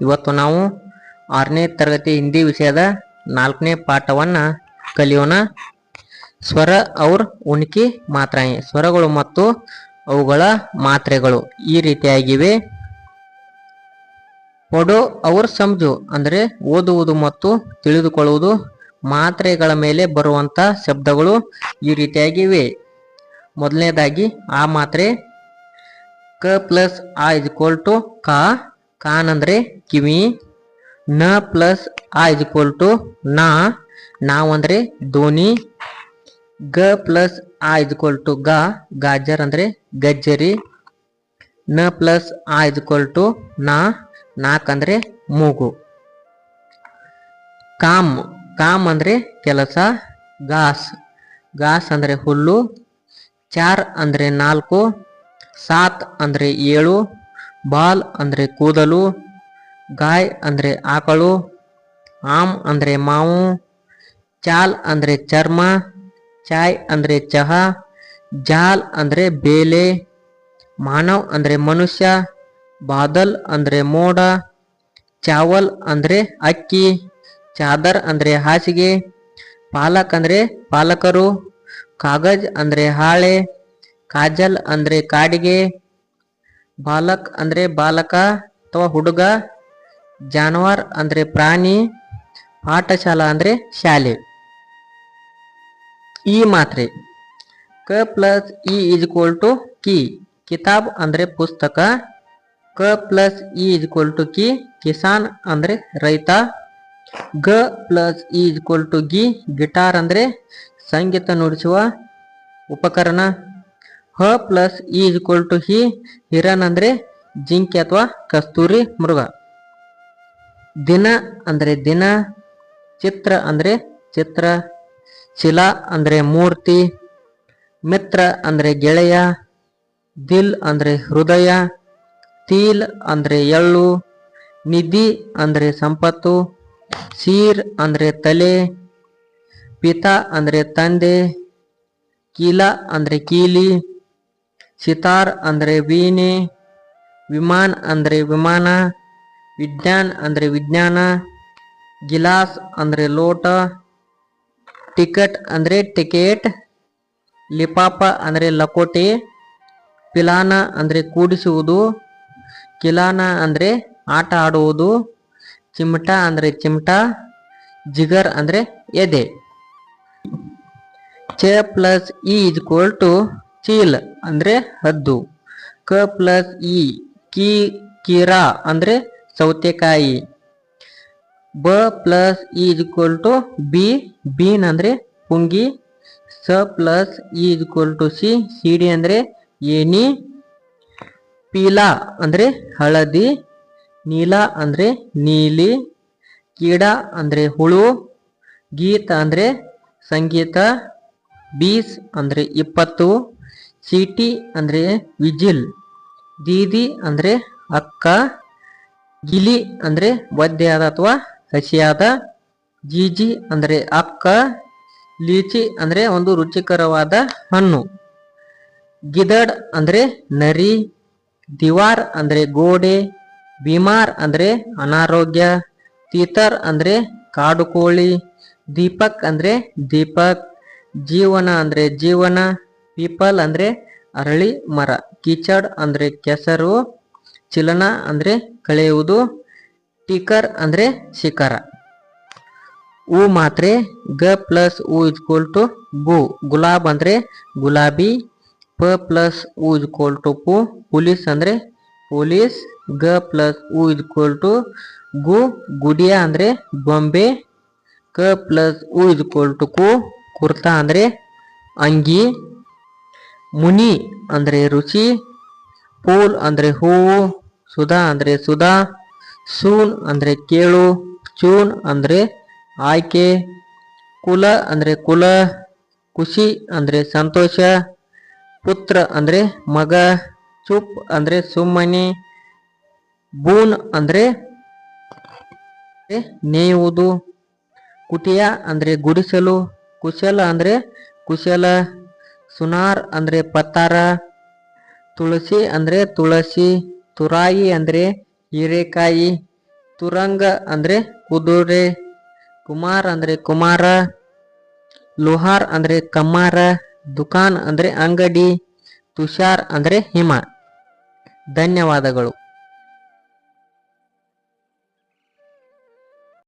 ಇವತ್ತು ನಾವು ಆರನೇ ತರಗತಿ ಹಿಂದಿ ವಿಷಯದ ನಾಲ್ಕನೇ ಪಾಠವನ್ನ ಕಲಿಯೋಣ. ಸ್ವರ ಅವ್ರ ಉಣ್ಕಿ ಮಾತ್ರ, ಸ್ವರಗಳು ಮತ್ತು ಅವುಗಳ ಮಾತ್ರೆಗಳು ಈ ರೀತಿಯಾಗಿವೆ. ಪಡೋ ಅವ್ರ ಸಮಜು, ಅಂದ್ರೆ ಓದುವುದು ಮತ್ತು ತಿಳಿದುಕೊಳ್ಳುವುದು ಮಾತ್ರೆಗಳ ಮೇಲೆ ಬರುವಂತ ಶಬ್ದಗಳು ಈ ರೀತಿಯಾಗಿವೆ. ಮೊದಲನೇದಾಗಿ ಆ ಮಾತ್ರೆ ಕ ಪ್ಲಸ್ ಆ ಇಸ್ ಇಕ್ವಲ್ ಟು ಕಾ ಕಾನ್ ಅಂದ್ರೆ ಕಿವಿ. ನ ಪ್ಲಸ್ ಆ ಇಸ್ ಇಕ್ವಲ್ ಟು ನಾ. ನಾವ್ ಅಂದ್ರೆ ದೋಣಿ. ಗ ಪ್ಲಸ್ ಆ ಇಸ್ ಇಕ್ವಲ್ ಟು ಗ. ಗಾಜರ್ ಅಂದ್ರೆ ಗಜ್ಜರಿ. ನ ಪ್ಲಸ್ ಆ ಇಸ್ ಇಕ್ವಲ್ ಟು ನಾ. ನಾಕ್ ಅಂದ್ರೆ ಮೂಗು. ಕಾಮ್. ಕಾಮ್ ಅಂದ್ರೆ ಕೆಲಸ. ಗಾಸ್. ಗಾಸ್ ಅಂದ್ರೆ ಹುಲ್ಲು. ಚಾರ್ ಅಂದ್ರೆ ನಾಲ್ಕು. ಸಾತ್ ಅಂದ್ರೆ ಏಳು. ಬಾಲ್ ಅಂದ್ರೆ ಕೂದಲು, ಗಾಯ್ ಅಂದ್ರೆ ಆಕಳು, ಆಮ್ ಅಂದ್ರೆ ಮಾವು, ಚಾಲ್ ಅಂದ್ರೆ ಚರ್ಮ, ಚಾಯ್ ಅಂದ್ರೆ ಚಹಾ, ಜಾಲ್ ಅಂದ್ರೆ ಬೇಲೆ, ಮಾನವ್ ಅಂದ್ರೆ ಮನುಷ್ಯ, ಬಾದಲ್ ಅಂದ್ರೆ ಮೋಡ, ಚಾವಲ್ ಅಂದ್ರೆ ಅಕ್ಕಿ, ಚಾದರ್ ಅಂದ್ರೆ ಹಾಸಿಗೆ, ಪಾಲಕ್ ಅಂದ್ರೆ ಪಾಲಕರು, ಕಾಗಜ್ ಅಂದ್ರೆ ಹಾಳೆ, ಕಾಜಲ್ ಅಂದ್ರೆ ಕಾಡಿಗೆ ಬಾಲಕ್ ಅಂದ್ರೆ ಬಾಲಕ ಅಥವಾ ಹುಡುಗ, ಜಾನುವಾರ್ ಅಂದ್ರೆ ಪ್ರಾಣಿ, ಪಾಠಶಾಲಾ ಅಂದ್ರೆ ಶಾಲೆ. ಈ ಮಾತ್ರೆ, ಕ ಪ್ಲಸ್ ಇ ಇಸ್ ಇಕ್ವಲ್ ಟು ಕಿ, ಕಿತಾಬ್ ಅಂದ್ರೆ ಪುಸ್ತಕ, ಕ ಪ್ಲಸ್ ಇ ಇಸ್ ಇಕ್ವಲ್ ಟು ಕಿ, ಕಿಸಾನ್ ಅಂದ್ರೆ ರೈತ, ಗ ಪ್ಲಸ್ ಇ ಇಸ್ ಟು ಗಿ, ಗಿಟಾರ್ ಅಂದ್ರೆ ಸಂಗೀತ ನುಡಿಸುವ ಉಪಕರಣ. ಹ ಪ್ಲಸ್ ಇ ಇಸ್ ಇಕ್ವಲ್ ಟು ಹಿ, ಹಿರನ್ ಅಂದ್ರೆ ಜಿಂಕೆ ಅಥವಾ ಕಸ್ತೂರಿ ಮೃಗ. ದಿನ ಅಂದ್ರೆ ದಿನ, ಚಿತ್ರ ಅಂದ್ರೆ ಚಿತ್ರ, ಶಿಲಾ ಅಂದ್ರೆ ಮೂರ್ತಿ, ಮಿತ್ರ ಅಂದ್ರೆ ಗೆಳೆಯ, ದಿಲ್ ಅಂದ್ರೆ ಹೃದಯ, ತೀಲ್ ಅಂದ್ರೆ ಎಳ್ಳು, ನಿಧಿ ಅಂದ್ರೆ ಸಂಪತ್ತು, ಸೀರ್ ಅಂದ್ರೆ ತಲೆ, ಪಿತಾ ಅಂದ್ರೆ ತಂದೆ, ಕೀಲ ಅಂದ್ರೆ ಕೀಲಿ. ಸಿತಾರ್ ಅಂದರೆ ವೀಣೆ, ವಿಮಾನ್ ಅಂದರೆ ವಿಮಾನ, ವಿಜ್ಞಾನ್ ಅಂದರೆ ವಿಜ್ಞಾನ, ಗಿಲಾಸ್ ಅಂದರೆ ಲೋಟ, ಟಿಕೆಟ್ ಅಂದರೆ ಟಿಕೆಟ್, ಲಿಪಾಪ ಅಂದರೆ ಲಕೋಟೆ, ಪಿಲಾನ ಅಂದರೆ ಕೂಡಿಸುವುದು, ಕಿಲಾನ ಅಂದರೆ ಆಟ ಆಡುವುದು, ಚಿಮಟ ಅಂದರೆ ಚಿಮಟ, ಜಿಗರ್ ಅಂದರೆ ಎದೆ. ಚ ಪ್ಲಸ್ ಇ ಈಕ್ವಲ್ ಟು ಚೀಲ್ ಅಂದ್ರೆ ಹದ್ದು. ಕ ಪ್ಲಸ್ ಇ, ಕಿ, ಕಿರಾ ಅಂದ್ರೆ ಸೌತೆಕಾಯಿ. ಬ ಪ್ಲಸ್ ಇ ಈಕ್ವಲ್ ಟು ಬಿ, ಬೀನ್ ಅಂದ್ರೆ ಪುಂಗಿ. ಸ ಪ್ಲಸ್ ಇ ಈಕ್ವಲ್ ಟು ಸಿ ಸಿಡಿ ಅಂದ್ರೆ ಏನಿ ಪೀಲಾ ಅಂದ್ರೆ ಹಳದಿ. ನೀಲ ಅಂದ್ರೆ ನೀಲಿ. ಕೀಡ ಅಂದ್ರೆ ಹುಳು. ಗೀತ ಅಂದ್ರೆ ಸಂಗೀತ. ಬೀಸ್ ಅಂದ್ರೆ ಇಪ್ಪತ್ತು. ಸಿಟಿ ಅಂದ್ರೆ ವಿಜಿಲ್, ದೀದಿ ಅಂದ್ರೆ ಅಕ್ಕ, ಗಿಲಿ ಅಂದ್ರೆ ಒದ್ದೆಯಾದ ಅಥವಾ ಹಸಿಯಾದ, ಜೀಜಿ ಅಂದ್ರೆ ಅಕ್ಕ, ಲೀಚಿ ಅಂದ್ರೆ ಒಂದು ರುಚಿಕರವಾದ ಹಣ್ಣು. ಗಿದಡ್ ಅಂದ್ರೆ ನರಿ, ದಿವಾರ್ ಅಂದ್ರೆ ಗೋಡೆ ಬಿಮಾರ್ ಅಂದ್ರೆ ಅನಾರೋಗ್ಯ, ತೀತರ್ ಅಂದ್ರೆ ಕಾಡು ಕೋಳಿ ದೀಪಕ್ ಅಂದ್ರೆ ದೀಪಕ್, ಜೀವನ ಅಂದ್ರೆ ಜೀವನ ಪೀಪಲ್ ಅಂದ್ರೆ ಅರಳಿ ಮರ, ಕೀಚಡ್ ಅಂದ್ರೆ ಕೆಸರು, ಚಿಲನ ಅಂದ್ರೆ ಕಳೆಯುವುದು, ಟಿಕರ್ ಅಂದ್ರೆ ಶಿಖರ. ಉ ಮಾತ್ರೆ ಗ ಪ್ಲಸ್ ಉ ಇಜ್ಕೋಲ್ ಟು ಗು, ಗುಲಾಬ್ ಅಂದ್ರೆ ಗುಲಾಬಿ, ಪ ಪ್ಲಸ್ ಉ ಇಜ್ಕೋಲ್ ಟು ಪು, ಪೊಲೀಸ್ ಅಂದ್ರೆ ಪೊಲೀಸ್, ಗ ಪ್ಲಸ್ ಉ ಇಜ್ಕೋಲ್ ಟು ಗು, ಗುಡಿಯ ಅಂದ್ರೆ ಬೊಂಬೆ ಕ ಪ್ಲಸ್ ಉ ಇಜ್ಕೋಲ್ ಟು ಕು, ಕುರ್ತಾ ಅಂದ್ರೆ ಅಂಗಿ ಮುನಿ ಅಂದ್ರೆ ರುಚಿ, ಪೂಲ್ ಅಂದ್ರೆ ಹೂವು ಸುಧಾ ಅಂದ್ರೆ ಸುಧಾ, ಸೂನ್ ಅಂದ್ರೆ ಕೇಳು, ಚೂನ್ ಅಂದ್ರೆ ಆಯ್ಕೆ, ಕುಲ ಅಂದ್ರೆ ಕುಲ, ಖುಷಿ ಅಂದ್ರೆ ಸಂತೋಷ, ಪುತ್ರ ಅಂದ್ರೆ ಮಗ, ಚುಪ್ ಅಂದ್ರೆ ಸುಮ್ಮನೆ, ಬೂನ್ ಅಂದ್ರೆ ನೇಯುವುದು, ಕುಟಿಯ ಅಂದ್ರೆ ಗುಡಿಸಲು, ಕುಶಲ ಅಂದ್ರೆ ಕುಶಲ. ಸುನಾರ್ ಅಂದ್ರೆ ಪತ್ತಾರ, ತುಳಸಿ ಅಂದ್ರೆ ತುಳಸಿ, ತುರಾಯಿ ಅಂದ್ರೆ ಹೀರೆಕಾಯಿ, ತುರಂಗ ಅಂದ್ರೆ ಕುದುರೆ, ಕುಮಾರ್ ಅಂದ್ರೆ ಕುಮಾರ, ಲೋಹಾರ್ ಅಂದ್ರೆ ಕಮ್ಮಾರ ದುಕಾನ್ ಅಂದ್ರೆ ಅಂಗಡಿ, ತುಷಾರ್ ಅಂದ್ರೆ ಹಿಮ. ಧನ್ಯವಾದಗಳು.